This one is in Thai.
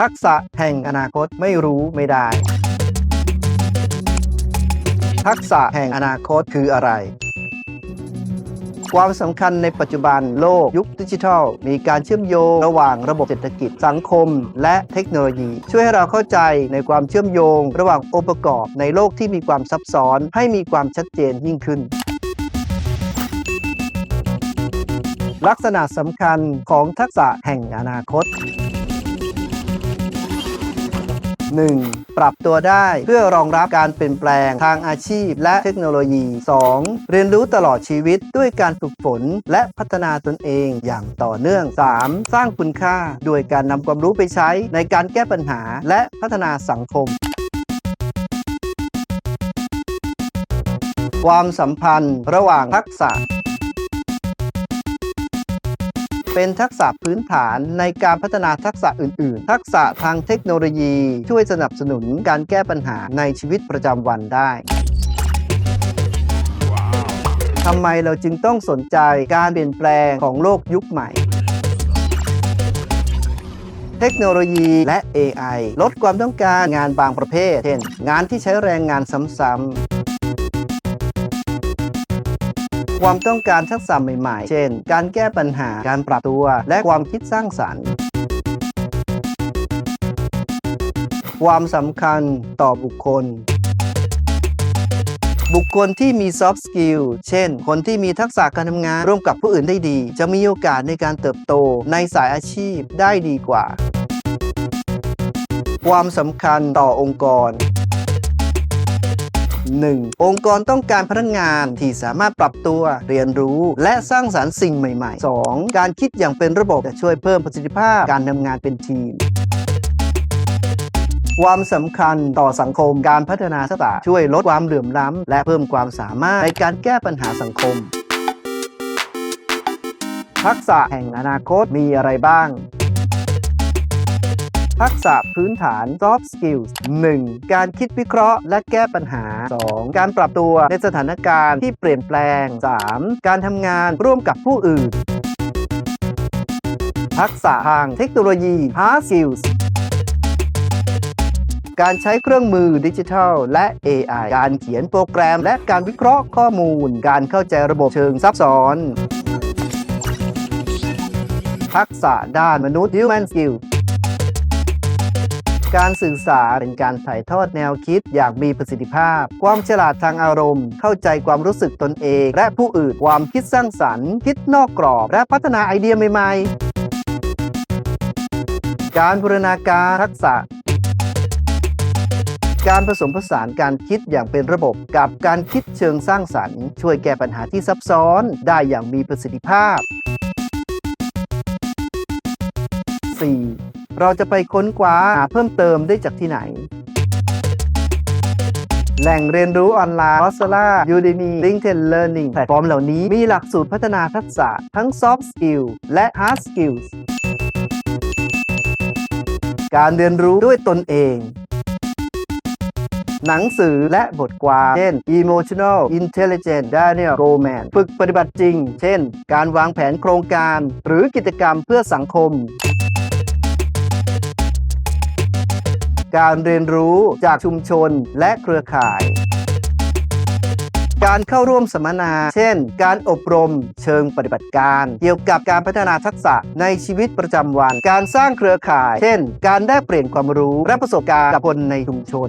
ทักษะแห่งอนาคตไม่รู้ไม่ได้ ทักษะแห่งอนาคตคืออะไร ความสำคัญในปัจจุบันโลกยุคดิจิทัล มีการเชื่อมโยงระหว่างระบบเศรษฐกิจสังคม และเทคโนโลยี ช่วยให้เราเข้าใจในความเชื่อมโยง ระหว่างองค์ประกอบในโลกที่มีความซับซ้อนให้มีความชัดเจนยิ่งขึ้นลักษณะสำคัญของทักษะแห่งอนาคต 1. ปรับตัวได้เพื่อรองรับการเปลี่ยนแปลงทางอาชีพและเทคโนโลยี 2. เรียนรู้ตลอดชีวิตด้วยการฝึกฝนและพัฒนาตนเองอย่างต่อเนื่อง 3. สร้างคุณค่าด้วยการนำความรู้ไปใช้ในการแก้ปัญหาและพัฒนาสังคมความสัมพันธ์ระหว่างทักษะ เป็นทักษะพื้นฐานในการพัฒนาทักษะอื่น ๆ ทักษะทางเทคโนโลยี ช่วยสนับสนุนการแก้ปัญหาในชีวิตประจำวันได้ทำไมเราจึงต้องสนใจการเปลี่ยนแปลงของโลกยุคใหม่ เทคโนโลยีและ AI ลดความต้องการงานบางประเภท เช่น งานที่ใช้แรงงานซ้ำๆ ความต้องการทักษะใหม่ๆ เช่น การแก้ปัญหา การปรับตัว และความคิดสร้างสรรค์ ความสำคัญต่อบุคคลบุคคลที่มี soft skill เช่น คนที่มีทักษะการทำงานร่วมกับผู้อื่นได้ดี จะมีโอกาสในการเติบโตในสายอาชีพได้ดีกว่า ความสำคัญต่อองค์กร 1. องค์กรต้องการพนักงานที่สามารถปรับตัวเรียนรู้ และสร้างสารรค์สิ่งใหม่ ๆ 2. การคิดอย่างเป็นระบบจะช่วยเพิ่มประสิทธิภาพการทำงานเป็นทีมความสำคัญต่อสังคมการพัฒนาทักษะช่วยลดความเหลื่อมล้ำและเพิ่มความสามารถในการแก้ปัญหาสังคม ทักษะแห่งอนาคตมีอะไรบ้าง ทักษะพื้นฐาน soft skills 1. การคิดวิเคราะห์และแก้ปัญหา 2. การปรับตัวในสถานการณ์ที่เปลี่ยนแปลง 3. การทำงานร่วมกับผู้อื่น ทักษะทางเทคโนโลยี hard skills การใช้เครื่องมือดิจิทัล และ AI การเขียนโปรแกรม และการวิเคราะห์ข้อมูล การเข้าใจระบบเชิงซับซ้อน ทักษะด้านมนุษย์ human skills การสื่อสารเป็นการถ่ายทอดแนวคิดอย่างมีประสิทธิภาพ ความฉลาดทางอารมณ์ เข้าใจความรู้สึกตนเอง และผู้อื่น ความคิดสร้างสรรค์ คิดนอกกรอบ และพัฒนาไอเดียใหม่ๆ การบูรณาการทักษะการผสมผสานการคิดอย่างเป็นระบบกับการคิดเชิงสร้างสรรค์ ช่วยแก้ปัญหาที่ซับซ้อนได้อย่างมีประสิทธิภาพ 4. เราจะไปค้นคว้าหาเพิ่มเติมได้จากที่ไหน แหล่งเรียนรู้ออนไลน์ Coursera Udemy LinkedIn Learning แพลตฟอร์มเหล่านี้มีหลักสูตรพัฒนาทักษะทั้ง Soft Skill และ Hard Skills การเรียนรู้ด้วยตนเอง หนังสือและบทความเช่น Emotional Intelligence Daniel Goleman ฝึกปฏิบัติจริง เช่น การวางแผนโครงการ หรือกิจกรรมเพื่อสังคม การเรียนรู้จากชุมชนและเครือข่ายการเข้าร่วมสัมมนา เช่น การอบรมเชิงปฏิบัติการ เกี่ยวกับการพัฒนาทักษะในชีวิตประจำวัน การสร้างเครือข่าย เช่น การได้เปลี่ยนความรู้และประสบการณ์กับคนในชุมชน